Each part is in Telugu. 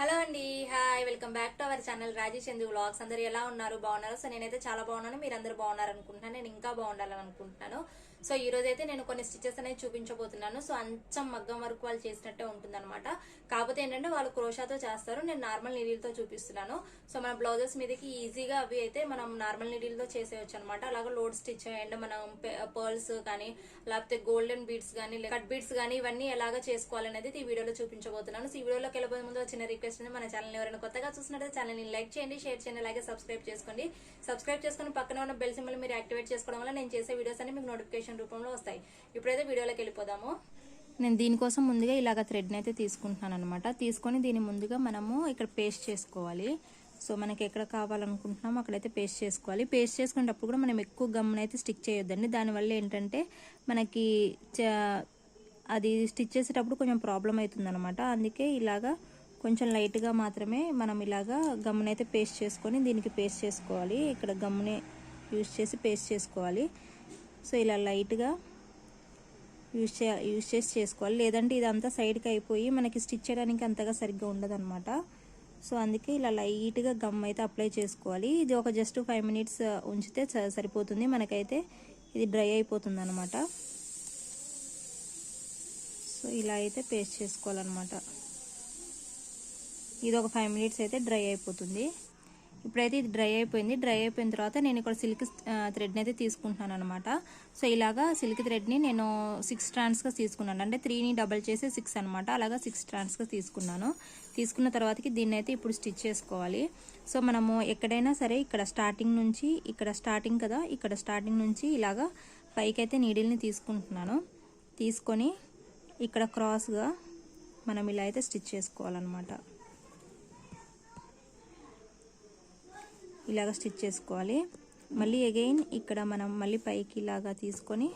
హలో అండి hi welcome back to our channel Rajesh Chandu vlogs. అందరు ఎలా ఉన్నారు? బాగున్నారు? సో నేనైతే చాలా బాగున్నాను మీరు అందరు బాగున్నారు అనుకుంటున్నాను నేను ఇంకా బాగుండాలని అనుకుంటున్నాను సో ఈ రోజు అయితే నేను కొన్ని స్టిచెస్ అనేవి చూపించబోతున్నాను. సో అంచం మగ్గం వరకు వాళ్ళు చేసినట్టే ఉంటుందన్నమాట. కాకపోతే ఏంటంటే వాళ్ళు క్రోషాతో చేస్తారు. నేను నార్మల్ నీడిల్తో చూపిస్తున్నాను. సో మన బ్లౌజెస్ మీదకి ఈజీగా అవి అయితే మనం నార్మల్ నీడిల్తో చేసేయచ్చు అనమాట అలాగే లోడ్ స్టిచ్ అండ్ మనం పర్ల్స్ కానీ లేకపోతే గోల్డెన్ బీడ్స్ కానీ కట్ బీడ్స్ కానీ ఇవన్నీ ఎలాగ చేసుకోవాలనేది ఈ వీడియోలో చూపించబోతున్నాను. సో ఈ వీడియోలోకి వెళ్ళబోయే ముందు చిన్న రిక్వెస్ట్ ఉంది మన ఛానల్ ఎవరైనా కొత్తగా చూసినట్లయితే ఛానల్ని లైక్ చేయండి షేర్ చేయండి అలాగే సబ్స్క్రైబ్ చేసుకోండి. సబ్స్క్రైబ్ చేసుకుని పక్కన ఉన్న బెల్ సింబల్ మీరు యాక్టివేట్ చేసుకోవడం వల్ల నేను చేసే వీడియోస్ అన్ని మీకు నోటిఫికేషన్ రూపంలో వస్తాయి. ఇప్పుడైతే వీడియోలోకి వెళ్ళిపోదాము. నేను దీనికోసం ముందుగా ఇలాగ థ్రెడ్ని అయితే తీసుకుంటున్నాను అనమాట తీసుకొని దీని ముందుగా మనము ఇక్కడ పేస్ట్ చేసుకోవాలి. సో మనకి ఎక్కడ కావాలనుకుంటున్నామో అక్కడైతే పేస్ట్ చేసుకోవాలి. పేస్ట్ చేసుకునేటప్పుడు కూడా మనం ఎక్కువ గమ్మున అయితే స్టిక్ చేయొద్దండి. దానివల్ల ఏంటంటే మనకి చ- అది స్టిచ్ చేసేటప్పుడు కొంచెం ప్రాబ్లం అవుతుందన్నమాట. అందుకే ఇలాగా కొంచెం లైట్గా మాత్రమే మనం ఇలాగా గమ్మునైతే పేస్ట్ చేసుకొని దీనికి పేస్ట్ చేసుకోవాలి. ఇక్కడ గమ్మునే యూస్ చేసి పేస్ట్ చేసుకోవాలి. సో ఇలా లైట్గా యూజ్ చే యూస్ చేసి చేసుకోవాలి. లేదంటే ఇదంతా సైడ్కి అయిపోయి మనకి స్టిచ్ చేయడానికి అంతగా సరిగ్గా ఉండదు సో అందుకే ఇలా లైట్గా గమ్ అయితే అప్లై చేసుకోవాలి. ఇది ఒక జస్ట్ ఫైవ్ మినిట్స్ ఉంచితే స- సరిపోతుంది. మనకైతే ఇది డ్రై అయిపోతుంది అనమాట సో ఇలా అయితే పేస్ట్ చేసుకోవాలన్నమాట. ఇది ఒక ఫైవ్ మినిట్స్ అయితే డ్రై అయిపోతుంది. ఇప్పుడైతే ఇది డ్రై అయిపోయింది. డ్రై అయిపోయిన తర్వాత నేను ఇక్కడ సిల్క్ థ్రెడ్ని అయితే తీసుకుంటున్నాను అనమాట సో ఇలాగా సిల్క్ థ్రెడ్ని నేను సిక్స్ స్ట్రాండ్స్గా తీసుకున్నాను. అంటే త్రీని డబల్ చేసి సిక్స్ అనమాట అలాగా సిక్స్ స్ట్రాండ్స్గా తీసుకున్నాను. తీసుకున్న తర్వాతకి దీన్ని అయితే ఇప్పుడు స్టిచ్ చేసుకోవాలి. సో మనము ఎక్కడైనా సరే ఇక్కడ స్టార్టింగ్ నుంచి ఇక్కడ స్టార్టింగ్ కదా ఇక్కడ స్టార్టింగ్ నుంచి ఇలాగా పైకి అయితే నీడిల్ని తీసుకుంటున్నాను. తీసుకొని ఇక్కడ క్రాస్గా మనం ఇలా అయితే స్టిచ్ చేసుకోవాలన్నమాట. ఇలాగ స్టిచ్ చేసుకోవాలి. మళ్ళీ అగైన్ ఇక్కడ మనం మళ్ళీ పైకి ఇలాగా తీసుకొని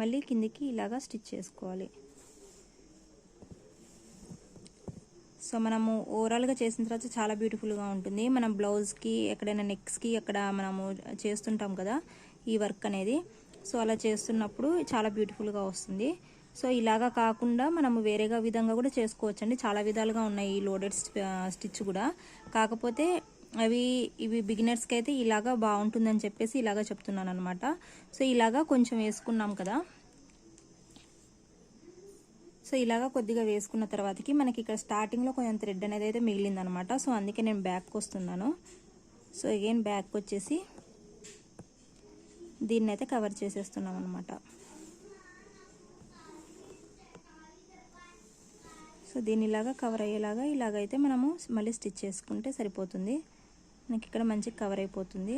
మళ్ళీ కిందికి ఇలాగా స్టిచ్ చేసుకోవాలి. సో మనము ఓవరాల్గా చేసిన తర్వాత చాలా బ్యూటిఫుల్గా ఉంటుంది. మనం బ్లౌజ్కి ఎక్కడైనా నెక్స్కి అక్కడ మనము చేస్తుంటాం కదా ఈ వర్క్ అనేది. సో అలా చేస్తున్నప్పుడు చాలా బ్యూటిఫుల్గా వస్తుంది. సో ఇలాగా కాకుండా మనము వేరేగా విధంగా కూడా చేసుకోవచ్చండి. చాలా విధాలుగా ఉన్నాయి ఈ లోడెడ్ స్టిచ్ కూడా. కాకపోతే అవి ఇవి బిగినర్స్కి అయితే ఇలాగా బాగుంటుందని చెప్పేసి ఇలాగా చెప్తున్నాను అనమాట సో ఇలాగా కొంచెం వేసుకున్నాం కదా. సో ఇలాగా కొద్దిగా వేసుకున్న తర్వాతకి మనకి ఇక్కడ స్టార్టింగ్లో కొంచెం థ్రెడ్ అనేది అయితే మిగిలిందనమాట సో అందుకే నేను బ్యాక్ వస్తున్నాను. సో అగైన్ బ్యాక్ వచ్చేసి దీన్ని అయితే కవర్ చేసేస్తున్నాం అనమాట సో దీన్ని ఇలాగా కవర్ అయ్యేలాగా ఇలాగైతే మనము మళ్ళీ స్టిచ్ చేసుకుంటే సరిపోతుంది. మనకి ఇక్కడ మంచిగా కవర్ అయిపోతుంది.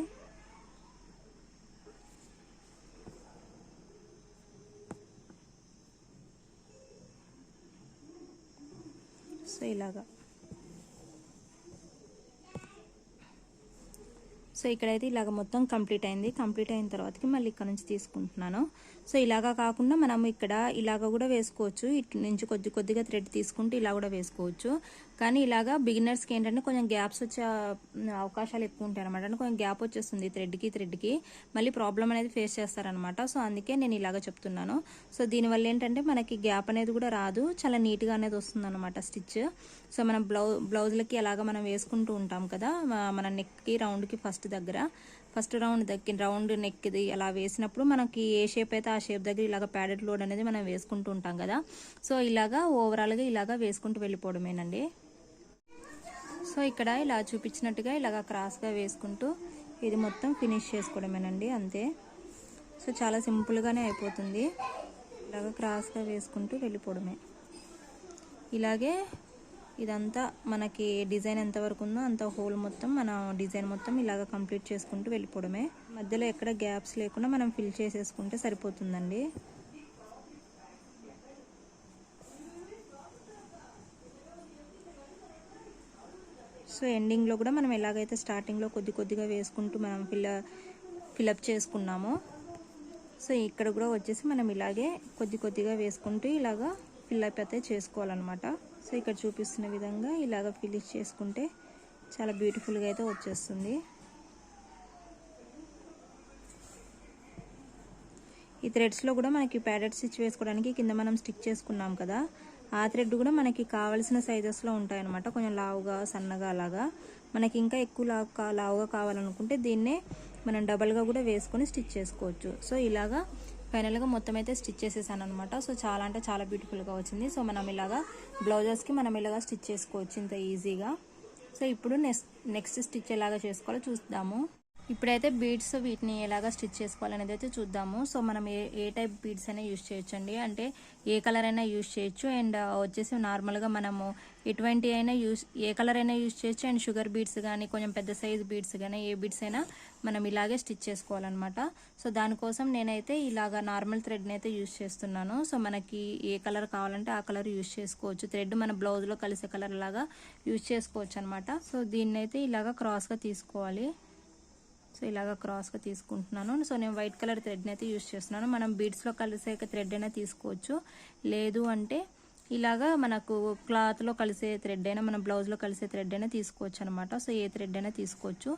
సో ఇలాగా. సో ఇక్కడైతే ఇలాగ మొత్తం కంప్లీట్ అయింది. కంప్లీట్ అయిన తర్వాతకి మళ్ళీ ఇక్కడ నుంచి తీసుకుంటున్నాను. సో ఇలాగా కాకుండా మనం ఇక్కడ ఇలాగ కూడా వేసుకోవచ్చు. ఇటు నుంచి కొద్ది కొద్దిగా థ్రెడ్ తీసుకుంటూ ఇలా కూడా వేసుకోవచ్చు. కానీ ఇలాగా బిగినర్స్కి ఏంటంటే కొంచెం గ్యాప్స్ వచ్చే అవకాశాలు ఎక్కువ ఉంటాయి అనమాట అంటే కొంచెం గ్యాప్ వచ్చేస్తుంది థ్రెడ్కి థ్రెడ్కి. మళ్ళీ ప్రాబ్లం అనేది ఫేస్ చేస్తారనమాట సో అందుకే నేను ఇలాగ చెప్తున్నాను. సో దీనివల్ల ఏంటంటే మనకి గ్యాప్ అనేది కూడా రాదు. చాలా నీట్గా అనేది వస్తుంది అనమాట స్టిచ్. సో మనం బ్లౌ బ్లౌజ్లకి అలాగ మనం వేసుకుంటూ ఉంటాం కదా మన నెక్కి రౌండ్కి ఫస్ట్ దగ్గర. ఫస్ట్ రౌండ్ దక్కిన రౌండ్ నెక్ది అలా వేసినప్పుడు మనకి ఏ షేప్ అయితే ఆ షేప్ దగ్గర ఇలాగ ప్యాడెడ్ లోడ్ అనేది మనం వేసుకుంటూ ఉంటాం కదా. సో ఇలాగా ఓవరాల్గా ఇలాగా వేసుకుంటూ వెళ్ళిపోవడమేనండి. సో ఇక్కడ ఇలా చూపించినట్టుగా ఇలాగ క్రాస్గా వేసుకుంటూ ఇది మొత్తం ఫినిష్ చేసుకోవడమేనండి అంతే. సో చాలా సింపుల్గానే అయిపోతుంది. ఇలాగ క్రాస్గా వేసుకుంటూ వెళ్ళిపోవడమే. ఇలాగే ఇదంతా మనకి డిజైన్ ఎంతవరకు ఉందో అంత హోల్ మొత్తం మన డిజైన్ మొత్తం ఇలాగ కంప్లీట్ చేసుకుంటూ వెళ్ళిపోవడమే. మధ్యలో ఎక్కడ గ్యాప్స్ లేకుండా మనం ఫిల్ చేసేసుకుంటే సరిపోతుందండి. సో ఎండింగ్లో కూడా మనం ఎలాగైతే స్టార్టింగ్లో కొద్ది కొద్దిగా వేసుకుంటూ మనం ఫిల్ ఫిలప్ చేసుకున్నామో సో ఇక్కడ కూడా వచ్చేసి మనం ఇలాగే కొద్ది కొద్దిగా వేసుకుంటూ ఇలాగా ఫిల్అప్ అయితే చేసుకోవాలన్నమాట. సో ఇక్కడ చూపిస్తున్న విధంగా ఇలాగ ఫినిష్ చేసుకుంటే చాలా బ్యూటిఫుల్గా అయితే వచ్చేస్తుంది. ఈ థ్రెడ్స్లో కూడా మనకి ప్యాడెడ్ స్టిచ్ వేసుకోవడానికి కింద మనం స్టిక్ చేసుకున్నాం కదా ఆ థ్రెడ్ కూడా మనకి కావలసిన సైజెస్లో ఉంటాయన్నమాట. కొంచెం లావుగా సన్నగా అలాగా. మనకి ఇంకా ఎక్కువ లావు లావుగా కావాలనుకుంటే దీన్నే మనం డబల్గా కూడా వేసుకొని స్టిచ్ చేసుకోవచ్చు. సో ఇలాగా ఫైనల్గా మొత్తం అయితే స్టిచ్ చేసేసాను అనమాట సో చాలా అంటే చాలా బ్యూటిఫుల్గా వచ్చింది. సో మనం ఇలాగా బ్లౌజెస్కి మనం ఇలాగా స్టిచ్ చేసుకోవచ్చు ఇంత ఈజీగా. సో ఇప్పుడు నెక్స్ట్ నెక్స్ట్ స్టిచ్ ఎలాగా చేసుకోవాలో చూద్దాము. ఇప్పుడైతే బీడ్స్ వీటిని ఎలాగా స్టిచ్ చేసుకోవాలనేది అయితే చూద్దాము. సో మనం ఏ ఏ టైప్ బీడ్స్ అయినా యూజ్ చేయొచ్చు అండి అంటే ఏ కలర్ అయినా యూజ్ చేయొచ్చు. అండ్ వచ్చేసి నార్మల్గా మనము ఎటువంటి అయినా యూస్ ఏ కలర్ అయినా యూజ్ చేయొచ్చు. అండ్ షుగర్ బీడ్స్ కానీ కొంచెం పెద్ద సైజ్ బీడ్స్ కానీ ఏ బీడ్స్ అయినా మనం ఇలాగే స్టిచ్ చేసుకోవాలన్నమాట. సో దానికోసం నేనైతే ఇలాగా నార్మల్ థ్రెడ్ని అయితే యూజ్ చేస్తున్నాను. సో మనకి ఏ కలర్ కావాలంటే ఆ కలర్ యూజ్ చేసుకోవచ్చు. థ్రెడ్ మన బ్లౌజ్లో కలిసే కలర్ లాగా యూజ్ చేసుకోవచ్చు అనమాట సో దీన్నైతే ఇలాగా క్రాస్గా తీసుకోవాలి. సో ఇలాగ క్రాస్గా తీసుకుంటున్నాను. సో నేను వైట్ కలర్ థ్రెడ్ని అయితే యూస్ చేస్తున్నాను. మనం బీడ్స్లో కలిసే థ్రెడ్ అయినా తీసుకోవచ్చు. లేదు అంటే ఇలాగా మనకు క్లాత్లో కలిసే థ్రెడ్ అయినా మన బ్లౌజ్లో కలిసే థ్రెడ్ అయినా తీసుకోవచ్చు అనమాట సో ఏ థ్రెడ్ అయినా తీసుకోవచ్చు.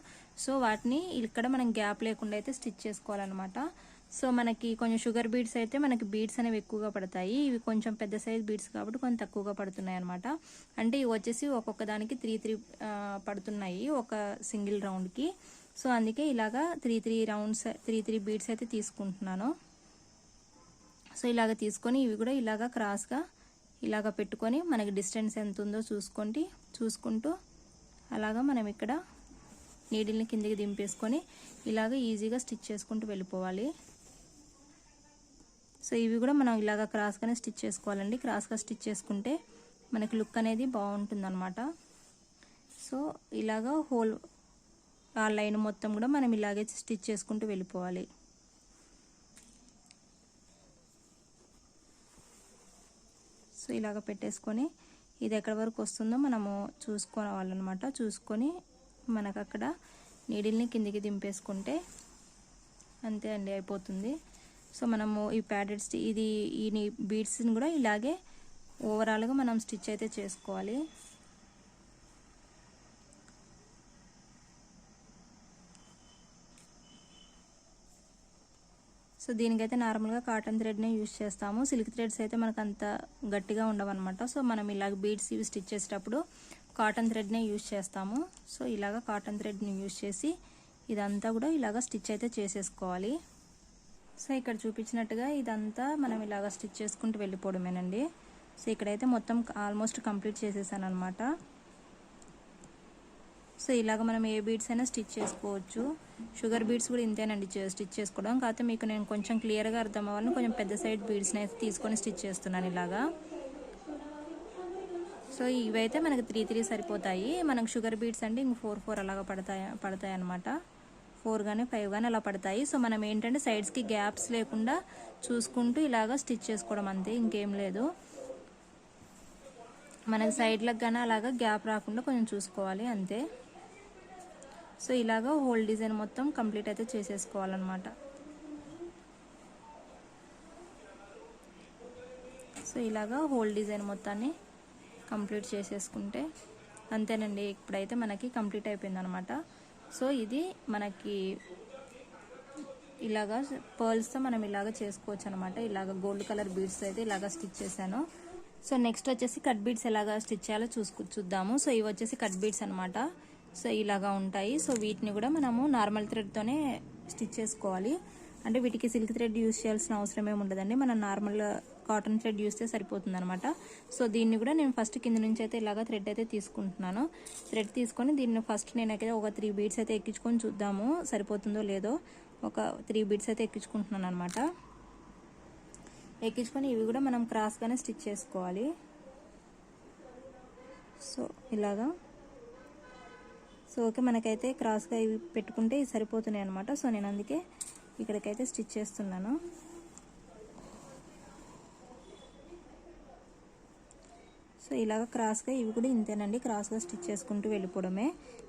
సో వాటిని ఇక్కడ మనం గ్యాప్ లేకుండా అయితే స్టిచ్ చేసుకోవాలన్నమాట. సో మనకి కొంచెం షుగర్ బీడ్స్ అయితే మనకి బీడ్స్ అనేవి ఎక్కువగా పడతాయి. ఇవి కొంచెం పెద్ద సైజ్ బీడ్స్ కాబట్టి కొంచెం తక్కువగా పడుతున్నాయి అనమాట అంటే ఇవి వచ్చేసి ఒక్కొక్క దానికి త్రీ త్రీ పడుతున్నాయి ఒక సింగిల్ రౌండ్కి. సో అందుకే ఇలాగా three three rounds three three beads అయితే తీసుకుంటున్నాను. సో ఇలాగ తీసుకొని ఇవి కూడా ఇలాగ క్రాస్గా ఇలాగ పెట్టుకొని మనకి డిస్టెన్స్ ఎంత ఉందో చూసుకోండి. చూసుకుంటూ అలాగా మనం ఇక్కడ నీడిల్ని కిందికి దింపేసుకొని ఇలాగ ఈజీగా స్టిచ్ చేసుకుంటూ వెళ్ళిపోవాలి. సో ఇవి కూడా మనం ఇలాగ క్రాస్గానే స్టిచ్ చేసుకోవాలండి. క్రాస్గా స్టిచ్ చేసుకుంటే మనకి లుక్ అనేది బాగుంటుంది సో ఇలాగా హోల్ ఆ లైన్ మొత్తం కూడా మనం ఇలాగే స్టిచ్ చేసుకుంటూ వెళ్ళిపోవాలి. సో ఇలాగ పెట్టేసుకొని ఇది ఎక్కడి వరకు వస్తుందో మనము చూసుకోవాలన్నమాట. చూసుకొని మనకు అక్కడ నీడిల్ని కిందికి దింపేసుకుంటే అంతే అండి అయిపోతుంది. సో మనము ఈ ప్యాడెడ్ ఇది ఈ బీడ్స్ని కూడా ఇలాగే ఓవరాల్గా మనం స్టిచ్ అయితే చేసుకోవాలి. సో దీనికైతే నార్మల్గా కాటన్ థ్రెడ్నే యూజ్ చేస్తాము. సిల్క్ థ్రెడ్స్ అయితే మనకు అంత గట్టిగా ఉండవన్నమాట. సో మనం ఇలాగ బీడ్స్ ఇవి స్టిచ్ చేసేటప్పుడు కాటన్ థ్రెడ్నే యూజ్ చేస్తాము. సో ఇలాగ కాటన్ థ్రెడ్ని యూజ్ చేసి ఇదంతా కూడా ఇలాగ స్టిచ్ అయితే చేసేసుకోవాలి. సో ఇక్కడ చూపించినట్టుగా ఇదంతా మనం ఇలాగ స్టిచ్ చేసుకుంటూ వెళ్ళిపోవడమేనండి. సో ఇక్కడైతే మొత్తం ఆల్మోస్ట్ కంప్లీట్ చేసేసాను అనమాట సో ఇలాగ మనం ఏ బీడ్స్ అయినా స్టిచ్ చేసుకోవచ్చు. షుగర్ బీడ్స్ కూడా ఇంతేనండి స్టిచ్ చేసుకోవడం. కాకపోతే మీకు నేను కొంచెం క్లియర్గా అర్థం అవ్వాలని కొంచెం పెద్ద సైడ్ బీడ్స్ని అయితే తీసుకొని స్టిచ్ చేస్తున్నాను ఇలాగా. సో ఇవైతే మనకు త్రీ త్రీ సరిపోతాయి. మనకు షుగర్ బీడ్స్ అంటే ఇంక ఫోర్ ఫోర్ అలాగా పడతాయి పడతాయి అనమాట ఫోర్ కానీ ఫైవ్ కానీ అలా పడతాయి. సో మనం ఏంటంటే సైడ్స్కి గ్యాప్స్ లేకుండా చూసుకుంటూ ఇలాగా స్టిచ్ చేసుకోవడం అంతే ఇంకేం లేదు. మనకి సైడ్లకు కానీ అలాగా గ్యాప్ రాకుండా కొంచెం చూసుకోవాలి అంతే. సో ఇలాగా హోల్ డిజైన్ మొత్తం కంప్లీట్ అయితే చేసేసుకోవాలన్నమాట. సో ఇలాగా హోల్ డిజైన్ మొత్తాన్ని కంప్లీట్ చేసేసుకుంటే అంతేనండి ఇప్పుడైతే మనకి కంప్లీట్ అయిపోయిందనమాట సో ఇది మనకి ఇలాగా పర్ల్స్తో మనం ఇలాగ చేసుకోవచ్చు అనమాట ఇలాగ గోల్డ్ కలర్ బీడ్స్ అయితే ఇలాగ స్టిచ్ చేశాను. సో నెక్స్ట్ వచ్చేసి కట్ బీడ్స్ ఎలాగ స్టిచ్ చేయాలో చూసుకు చూద్దాము. సో ఇవి వచ్చేసి కట్ బీడ్స్ అనమాట సో ఇలాగా ఉంటాయి. సో వీటిని కూడా మనము నార్మల్ థ్రెడ్తోనే స్టిచ్ చేసుకోవాలి. అంటే వీటికి సిల్క్ థ్రెడ్ యూస్ చేయాల్సిన అవసరం ఏమి ఉండదండి. మనం నార్మల్ కాటన్ థ్రెడ్ యూస్ చేస్తే సరిపోతుంది అనమాట సో దీన్ని కూడా నేను ఫస్ట్ కింద నుంచి అయితే ఇలాగా థ్రెడ్ అయితే తీసుకుంటున్నాను. థ్రెడ్ తీసుకొని దీన్ని ఫస్ట్ నేనైతే ఒక త్రీ బీడ్స్ అయితే ఎక్కించుకొని చూద్దాము సరిపోతుందో లేదో. ఒక త్రీ బీడ్స్ అయితే ఎక్కించుకుంటున్నాను అనమాట ఎక్కించుకొని ఇవి కూడా మనం క్రాస్గానే స్టిచ్ చేసుకోవాలి. సో ఇలాగా సో ఓకే మనకైతే క్రాస్గా ఇవి పెట్టుకుంటే ఇవి సరిపోతున్నాయి అనమాట సో నేను అందుకే ఇక్కడికైతే స్టిచ్ చేస్తున్నాను. సో ఇలాగ క్రాస్గా ఇవి కూడా ఇంతేనండి. క్రాస్గా స్టిచ్ చేసుకుంటూ వెళ్ళిపోవడమే.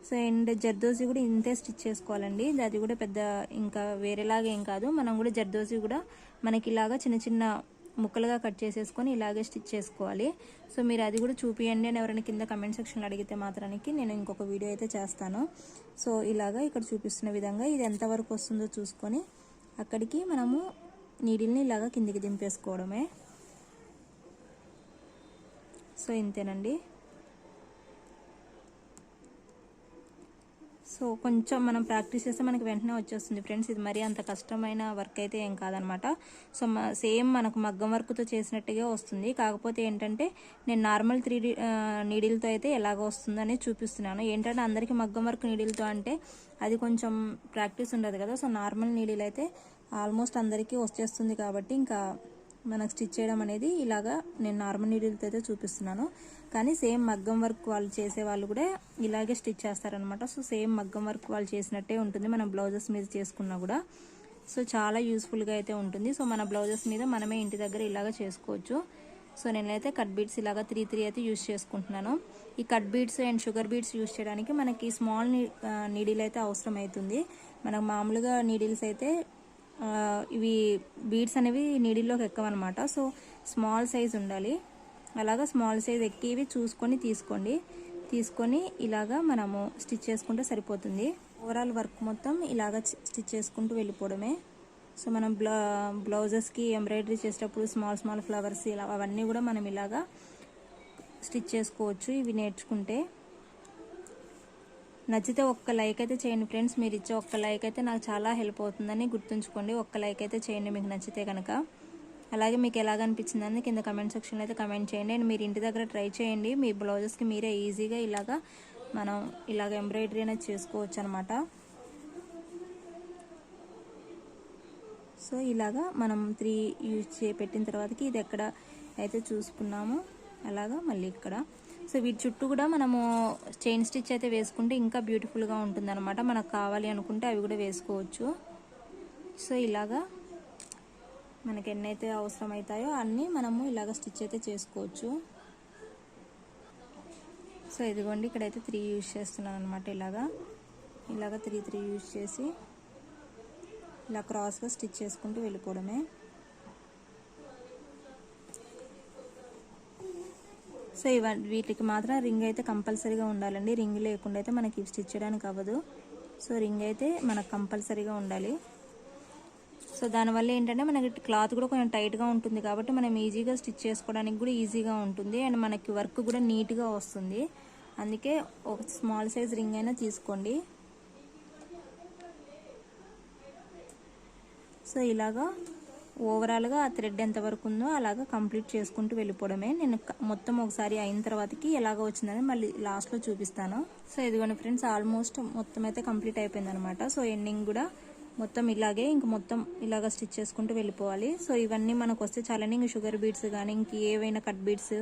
సో అండ్ జర్దోజీ కూడా ఇంతే స్టిచ్ చేసుకోవాలండి. అది కూడా పెద్ద ఇంకా వేరేలాగా ఏం కాదు. మనం కూడా జర్దోజీ కూడా మనకి ఇలాగా చిన్న చిన్న ముక్కలుగా కట్ చేసేసుకొని ఇలాగే స్టిచ్ చేసుకోవాలి. సో మీరు అది కూడా చూపియండి అని ఎవరైనా కింద కమెంట్ సెక్షన్లో అడిగితే మాత్రానికి నేను ఇంకొక వీడియో అయితే చేస్తాను. సో ఇలాగా ఇక్కడ చూపిస్తున్న విధంగా ఇది ఎంతవరకు వస్తుందో చూసుకొని అక్కడికి మనము నీడిల్ని ఇలాగా కిందికి దింపేసుకోవడమే. సో ఇంతేనండి. సో కొంచెం మనం ప్రాక్టీస్ చేస్తే మనకి వెంటనే వచ్చేస్తుంది ఫ్రెండ్స్. ఇది మరీ అంత కష్టమైన వర్క్ అయితే ఏం కాదనమాట. సో సేమ్ మనకు మగ్గం వర్క్తో చేసినట్టుగా వస్తుంది. కాకపోతే ఏంటంటే నేను నార్మల్ త్రీ నీడిల్తో అయితే ఎలాగ వస్తుందని చూపిస్తున్నాను. ఏంటంటే అందరికీ మగ్గం వర్క్ నీడిల్తో అంటే అది కొంచెం ప్రాక్టీస్ ఉండదు కదా. సో నార్మల్ నీడిల్ అయితే ఆల్మోస్ట్ అందరికీ వచ్చేస్తుంది కాబట్టి ఇంకా మనకు స్టిచ్ చేయడం అనేది ఇలాగా నేను నార్మల్ నీడిల్తో అయితే చూపిస్తున్నాను. కానీ సేమ్ మగ్గం వర్క్ వాళ్ళు చేసే వాళ్ళు కూడా ఇలాగే స్టిచ్ చేస్తారనమాట సో సేమ్ మగ్గం వర్క్ వాళ్ళు చేసినట్టే ఉంటుంది మనం బ్లౌజెస్ మీద చేసుకున్నా కూడా. సో చాలా యూస్ఫుల్గా అయితే ఉంటుంది. సో మన బ్లౌజెస్ మీద మనమే ఇంటి దగ్గర ఇలాగ చేసుకోవచ్చు. సో నేనైతే కట్ బీడ్స్ ఇలాగా త్రీ త్రీ అయితే యూస్ చేసుకుంటున్నాను. ఈ cut beads and sugar beads use చేయడానికి మనకి స్మాల్ నీడిల్ అయితే అవసరం అవుతుంది మనకు మామూలుగా నీడిల్స్ అయితే ఇవి బీడ్స్ అనేవి నీడిల్లోకి ఎక్కవన్నమాట. సో స్మాల్ సైజ్ ఉండాలి. అలాగా స్మాల్ సైజ్ ఎక్కివి చూసుకొని తీసుకోండి. తీసుకొని ఇలాగా మనము స్టిచ్ చేసుకుంటే సరిపోతుంది. ఓవరాల్ వర్క్ మొత్తం ఇలాగా స్టిచ్ చేసుకుంటూ వెళ్ళిపోవడమే. సో మనం బ్లౌ బ్లౌజెస్కి ఎంబ్రాయిడరీ చేసేటప్పుడు స్మాల్ స్మాల్ ఫ్లవర్స్ ఇలా అవన్నీ కూడా మనం ఇలాగా స్టిచ్ చేసుకోవచ్చు. ఇవి నేర్చుకుంటే నచ్చితే ఒక్క లైక్ అయితే చేయండి ఫ్రెండ్స్. మీరు ఇచ్చే ఒక్క లైక్ అయితే నాకు చాలా హెల్ప్ అవుతుందని గుర్తుంచుకోండి. ఒక్క లైక్ అయితే చేయండి మీకు నచ్చితే కనుక అలాగే మీకు ఎలాగ అనిపించిందని కింద కమెంట్ సెక్షన్లో అయితే కమెంట్ చేయండి. అండ్ మీరు ఇంటి దగ్గర ట్రై చేయండి. మీ బ్లౌజెస్కి మీరే ఈజీగా ఇలాగా మనం ఇలాగ ఎంబ్రాయిడరీ అనేది చేసుకోవచ్చు అనమాట సో ఇలాగా మనం త్రీ యూజ్ చే పెట్టిన తర్వాతకి ఇది ఎక్కడ అయితే చూసుకున్నామో అలాగా మళ్ళీ ఇక్కడ. సో వీటి చుట్టూ కూడా మనము చైన్ స్టిచ్ అయితే వేసుకుంటే ఇంకా బ్యూటిఫుల్గా ఉంటుందన్నమాట. మనకు కావాలి అనుకుంటే అవి కూడా వేసుకోవచ్చు. సో ఇలాగా మనకి ఎన్నైతే అవసరం అవుతాయో అన్నీ మనము ఇలాగ స్టిచ్ అయితే చేసుకోవచ్చు. సో ఇదిగోండి ఇక్కడైతే త్రీ యూజ్ చేస్తున్నాను అనమాట ఇలాగా. ఇలాగ త్రీ త్రీ యూజ్ చేసి ఇలా క్రాస్గా స్టిచ్ చేసుకుంటూ వెళ్ళిపోవడమే. సో ఇవ వీటికి మాత్రం రింగ్ అయితే కంపల్సరీగా ఉండాలండి. రింగ్ లేకుండా అయితే మనకి స్టిచ్ చేయడానికి అవ్వదు. సో రింగ్ అయితే మనకు కంపల్సరీగా ఉండాలి. సో దానివల్ల ఏంటంటే మనకి క్లాత్ కూడా కొంచెం టైట్గా ఉంటుంది కాబట్టి మనం ఈజీగా స్టిచ్ చేసుకోవడానికి కూడా ఈజీగా ఉంటుంది. అండ్ మనకి వర్క్ కూడా నీట్గా వస్తుంది. అందుకే ఒక స్మాల్ సైజ్ రింగ్ అయినా తీసుకోండి. సో ఇలాగా ఓవరాల్గా ఆ థ్రెడ్ ఎంతవరకు ఉందో అలాగా కంప్లీట్ చేసుకుంటూ వెళ్ళిపోవడమే. నేను మొత్తం ఒకసారి అయిన తర్వాతకి ఎలాగ వచ్చిందని మళ్ళీ లాస్ట్లో చూపిస్తాను. సో ఇదిగోండి ఫ్రెండ్స్ ఆల్మోస్ట్ మొత్తం అయితే కంప్లీట్ అయిపోయింది అనమాట సో ఎండింగ్ కూడా మొత్తం ఇలాగే ఇంక మొత్తం ఇలాగ స్టిచ్ చేసుకుంటూ వెళ్ళిపోవాలి. సో ఇవన్నీ మనకు వస్తే చాలండి ఇంక షుగర్ బీడ్స్ కానీ ఇంక ఏవైనా కట్ బీడ్స్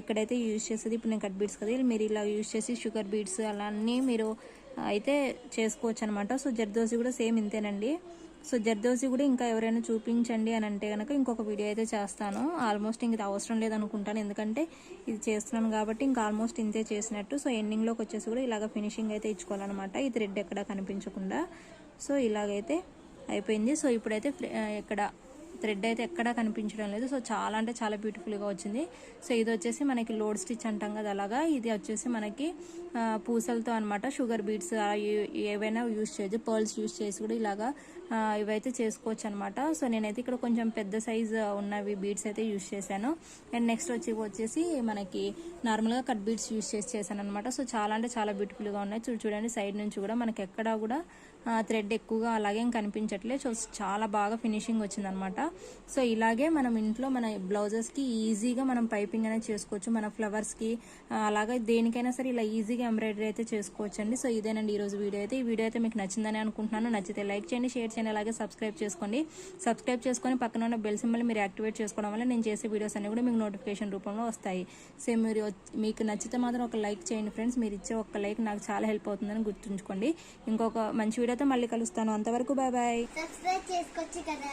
ఇక్కడైతే యూజ్ చేసేది ఇప్పుడు నేను కట్ బీడ్స్ కదా మీరు ఇలా యూజ్ చేసి షుగర్ బీడ్స్ అలా అన్నీ మీరు అయితే చేసుకోవచ్చు అనమాట సో జర్దోసి కూడా సేమ్ ఇంతేనండి. సో జర్దోసి కూడా ఇంకా ఎవరైనా చూపించండి అని అంటే కనుక ఇంకొక వీడియో అయితే చేస్తాను. ఆల్మోస్ట్ ఇంక ఇది అవసరం లేదనుకుంటాను. ఎందుకంటే ఇది చేస్తున్నాను కాబట్టి ఇంకా ఆల్మోస్ట్ ఇంతే చేసినట్టు. సో ఎండింగ్లోకి వచ్చేసి కూడా ఇలాగ ఫినిషింగ్ అయితే ఇచ్చుకోవాలన్నమాట. ఈ థ్రెడ్ ఎక్కడ కనిపించకుండా. సో ఇలాగైతే అయిపోయింది. సో ఇప్పుడైతే ఫ్రె- ఇక్కడ థ్రెడ్ అయితే ఎక్కడా కనిపించడం లేదు. సో చాలా అంటే చాలా బ్యూటిఫుల్గా వచ్చింది. సో ఇది వచ్చేసి మనకి లోడ్ స్టిచ్ అంటాం కదా అలాగా. ఇది వచ్చేసి మనకి పూసలతో అనమాట షుగర్ బీడ్స్ ఏవైనా యూస్ చేయొచ్చు. పర్ల్స్ యూస్ చేసి కూడా ఇలాగా ఇవైతే చేసుకోవచ్చు అనమాట సో నేనైతే ఇక్కడ కొంచెం పెద్ద సైజ్ ఉన్నవి బీడ్స్ అయితే యూస్ చేశాను. అండ్ నెక్స్ట్ వచ్చి వచ్చేసి మనకి నార్మల్గా కట్ బీడ్స్ యూస్ చేసి చేశాను అనమాట సో చాలా అంటే చాలా బ్యూటిఫుల్గా ఉన్నాయి. చూడండి సైడ్ నుంచి కూడా మనకి ఎక్కడా కూడా థ్రెడ్ ఎక్కువగా అలాగే కనిపించట్లే. కనిపించట్లేదు సో చాలా బాగా ఫినిషింగ్ వచ్చిందనమాట. సో ఇలాగే మనం ఇంట్లో మన బ్లౌజెస్కి ఈజీగా మనం పైపింగ్ అనేది చేసుకోవచ్చు. మన ఫ్లవర్స్కి అలాగే దేనికైనా సరే ఇలా ఈజీగా ఎంబ్రాయిడరీ అయితే చేసుకోవచ్చు అండి సో ఇదేనండి ఈరోజు వీడియో అయితే. ఈ వీడియో అయితే మీకు నచ్చిందని అనుకుంటున్నాను. నచ్చితే లైక్ చేయండి షేర్ చేయండి అలాగే సబ్స్క్రైబ్ చేసుకోండి. సబ్స్క్రైబ్ చేసుకొని పక్కన ఉన్న బెల్ సింబల్ మీరు యాక్టివేట్ చేసుకోవడం వల్ల నేను చేసే వీడియోస్ అన్ని కూడా మీకు నోటిఫికేషన్ రూపంలో వస్తాయి. సో మీరు మీకు నచ్చితే మాత్రం ఒక లైక్ చేయండి ఫ్రెండ్స్. మీరు ఇచ్చే ఒక లైక్ నాకు చాలా హెల్ప్ అవుతుందని గుర్తుంచుకోండి. ఇంకొక మంచి వీడియోతో మళ్ళీ కలుస్తాను. అంతవరకు బాయ్ బాయ్. సబ్స్క్రైబ్ చేసుకోవచ్చు కదా.